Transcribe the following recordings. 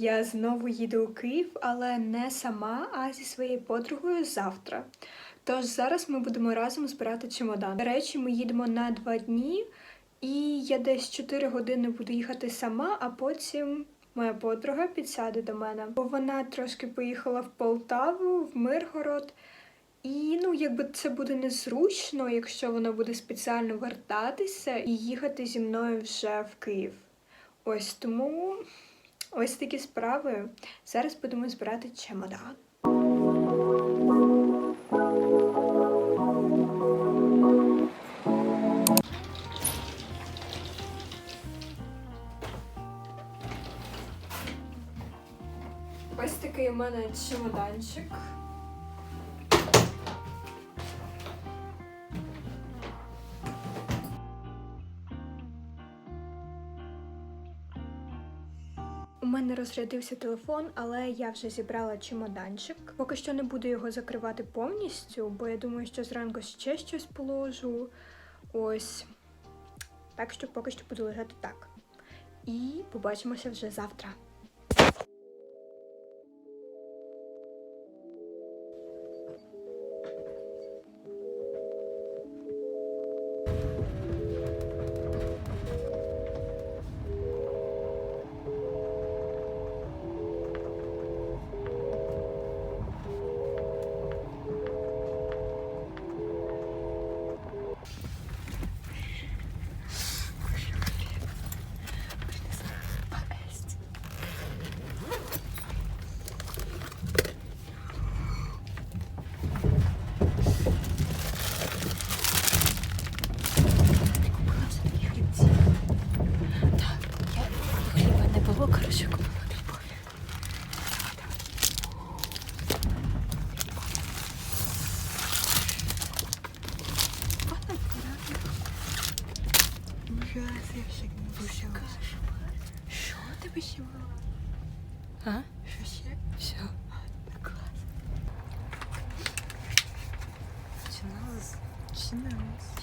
Я знову їду у Київ, але не сама, а зі своєю подругою завтра. Тож зараз ми будемо разом збирати чемодан. До речі, ми їдемо на два дні, і я десь 4 години буду їхати сама, а потім моя подруга підсяде до мене. Бо вона трошки поїхала в Полтаву, в Миргород. І ну, якби це буде незручно, якщо вона буде спеціально вертатися і їхати зі мною вже в Київ. Ось тому ось такі справи. Зараз будемо збирати чемодан. Ось такий у мене чемоданчик. Мене розрядився телефон, але я вже зібрала чемоданчик. Поки що не буду його закривати повністю, бо я думаю, що зранку ще щось положу. Ось. Так що поки що буду лежати так. І побачимося вже завтра. Ще? А? Вообще. ще? Все. Класс. Начиналось. Починалось.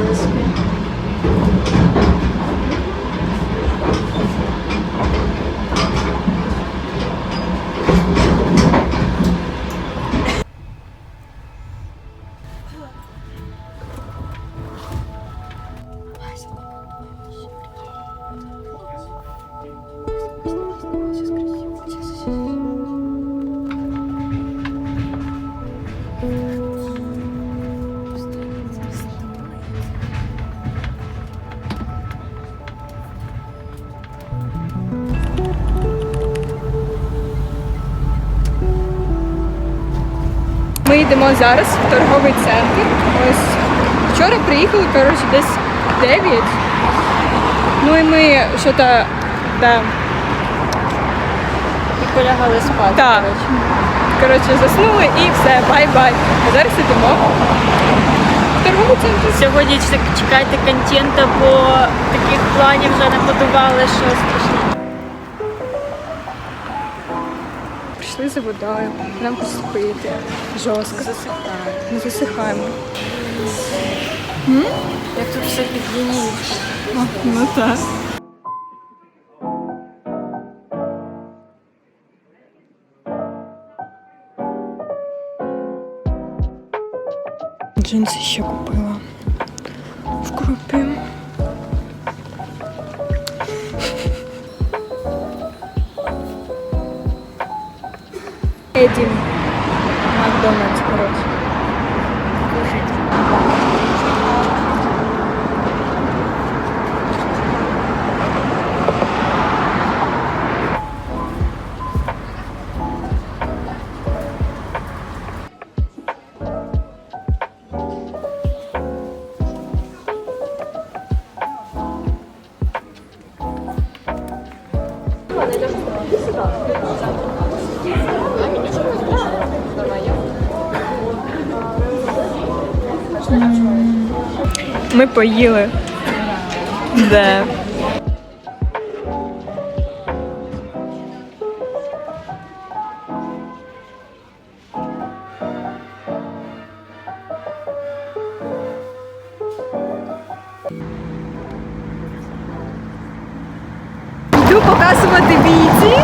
Баночка і Ми йдемо зараз в торговий центр. Ось вчора приїхали, коротше, десь 9. Ну і ми що то да, І полягали спати. Так. коротше, заснули і все, бай-бай. А зараз йдемо в торговий центр. Сьогодні чекайте контента, бо таких планів вже набудували, що страшно. Прийшли за водою, нам посипити. Жорстко. Засихає. Ми засихаємо. Як тут все під. Ну так. Джинси ще купила. В крупі. Едім. Макдональдс, коротше. Ми поїли. Де? Йду показувати бійці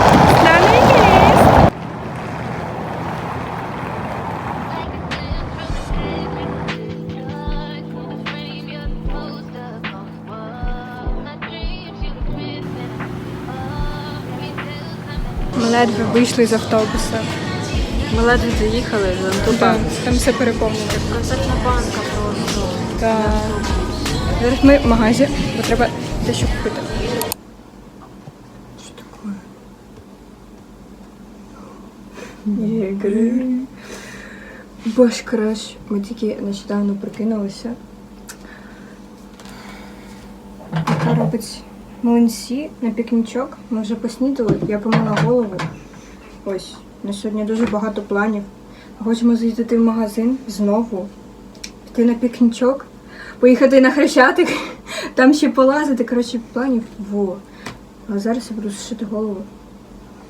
Ми ледве вийшли з автобуса. Ми ледве доїхали, там Так, там все переповнено. концертна банка просто. Так. Зараз ми в магазі, бо треба дещо купити. Що таке? Ігри. Боже, коротше, ми тільки нещодавно прикинулися. Яка робить млинці на пікнічок. Ми вже поснідали, я помила голову. Ось, на сьогодні дуже багато планів. Хочемо з'їздити в магазин знову, піти на пікнічок, поїхати на хрещатик, там ще полазити. Коротше, планів во. А зараз я буду сушити голову.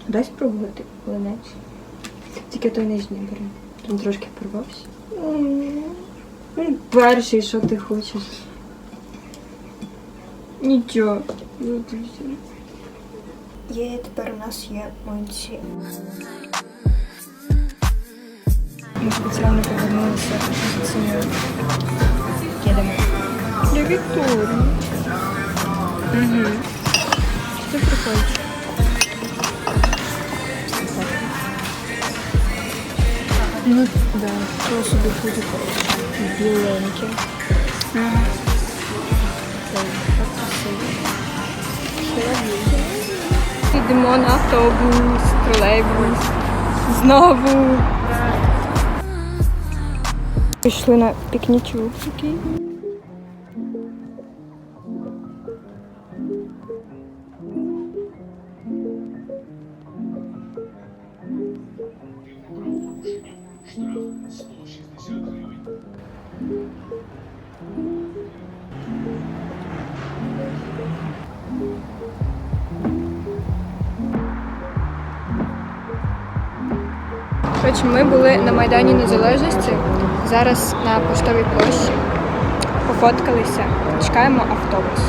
Дай спробувати млинець. Тільки той нижній бери. Там трошки порвався. Перший, що ти хочеш. Нічого. Є, тепер у нас є млинці. Ми спеціально повернулися з цією. Їдемо. Для Вікторії. Угу. Це прикольно. Ну, да, то собі буде біленьке. Ага. Йдемо на автобус, тролейбус. Знову. Пішли на пікнічок такий. Хоч ми були на Майдані Незалежності, зараз на поштовій площі. Пофоткалися, чекаємо автобус.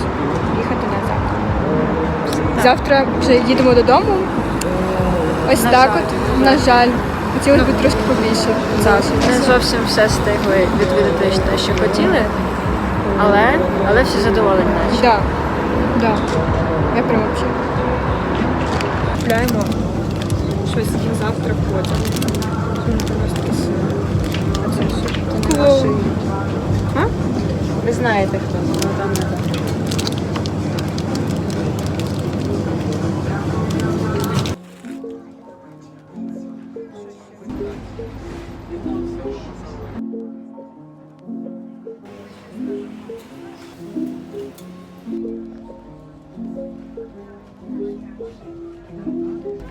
Їхати назад. Завтра вже їдемо додому. Ось На так жаль. от, на жаль. Хотілося б трошки побільше. Не зовсім все стигли відвідати те, що хотіли, але, але всі задоволені наче. Да. Да. Я прям вообще. Купляємо щось завтра потім. Клоун. А? Ви знаєте хто, ну там не.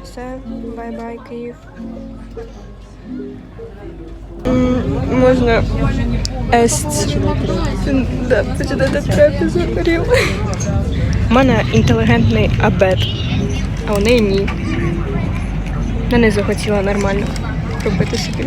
Все, бай-бай, Київ. Можна ест. Да, почитати загорів. У мене інтелігентний абет, а у неї ні. Я не захотіла нормально робити собі.